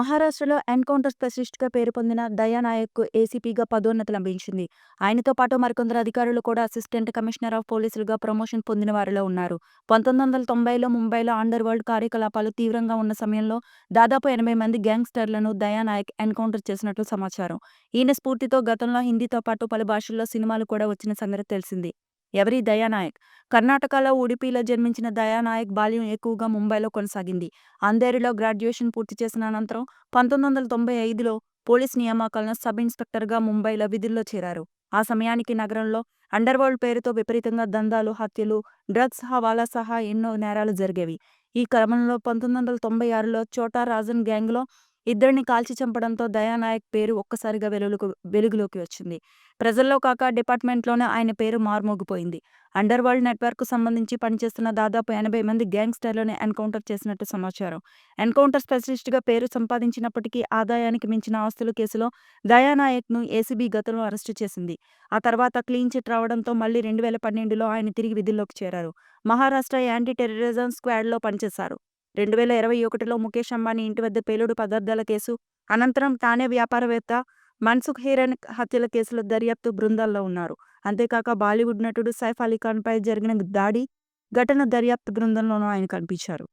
మహారాష్ట్రలో ఎన్కౌంటర్ స్పెషలిస్ట్‌గా పేరు పొందిన దయానాయక్కు ఏసీపీగా పదోన్నతి లభించింది. ఆయనతో పాటు మరికొందరు అధికారులు కూడా అసిస్టెంట్ కమిషనర్ ఆఫ్ పోలీసులుగా ప్రమోషన్ పొందిన వారిలో ఉన్నారు. పంతొమ్మిది వందల తొంభైలో ముంబైలో అండర్ వరల్డ్ కార్యకలాపాలు తీవ్రంగా ఉన్న సమయంలో దాదాపు ఎనభై మంది గ్యాంగ్‌స్టర్లను దయానాయక్ ఎన్కౌంటర్ చేసినట్లు సమాచారం. ఈయన స్ఫూర్తితో గతంలో హిందీతో పాటు పలు భాషల్లో సినిమాలు కూడా వచ్చిన సంగతి తెలిసింది ఎవరి దయానాయక్ కర్ణాటకలో ఉడిపిలో జన్మించిన దయానాయక్ బాల్యం ఎక్కువగా ముంబైలో కొనసాగింది. అంధేరిలో గ్రాడ్యుయేషన్ పూర్తి చేసిన అనంతరం పంతొమ్మిది వందల తొంభై ఐదులో పోలీస్ నియామకాలను సబ్ ఇన్స్‌పెక్టర్‌గా ముంబైలో విధుల్లో చేరారు. ఆ సమయానికి నగరంలో అండర్‌వరల్డ్ పేరుతో విపరీతంగా దందాలు, హత్యలు, డ్రగ్స్ హవాలా సహా ఎన్నో నేరాలు జరిగేవి. ఈ క్రమంలో పంతొమ్మిది వందల తొంభై ఆరులో చోటా రాజన్ గ్యాంగ్‌లో ఇద్దరిని కాల్చి చంపడంతో దయానాయక్ పేరు ఒక్కసారిగా వెలుగులకు వెలుగులోకి వచ్చింది. ప్రజల్లో కాక డిపార్ట్‌మెంట్‌లోనే ఆయన పేరు మార్మోగిపోయింది. అండర్ వరల్డ్ నెట్‌వర్క్‌కు సంబంధించి పనిచేస్తున్న దాదాపు ఎనభై మంది గ్యాంగ్‌స్టర్లను ఎన్కౌంటర్ చేసినట్టు సమాచారం. ఎన్కౌంటర్ స్పెషలిస్ట్‌గా పేరు సంపాదించినప్పటికీ ఆదాయానికి మించిన ఆస్తుల కేసులో దయానాయక్‌ను ఏసీబీ గతంలో అరెస్టు చేసింది. ఆ తర్వాత క్లీన్ చిట్ రావడంతో మళ్ళీ రెండు వేల పన్నెండులో ఆయన తిరిగి విధుల్లోకి చేరారు. మహారాష్ట్ర యాంటీ టెర్రరిజం స్క్వాడ్‌లో పనిచేశారు. రెండు వేల ఇరవై ఒకటిలో ముఖేష్ అంబానీ ఇంటి వద్ద పేలుడు పదార్థాల కేసు, అనంతరం తానే వ్యాపారవేత్త మన్సుఖ్ హీరన్ హత్యల కేసులో దర్యాప్తు బృందాల్లో ఉన్నారు. అంతేకాక బాలీవుడ్ నటుడు సైఫ్ అలీఖాన్‌పై జరిగిన దాడి ఘటన దర్యాప్తు బృందంలోనూ ఆయన కనిపించారు.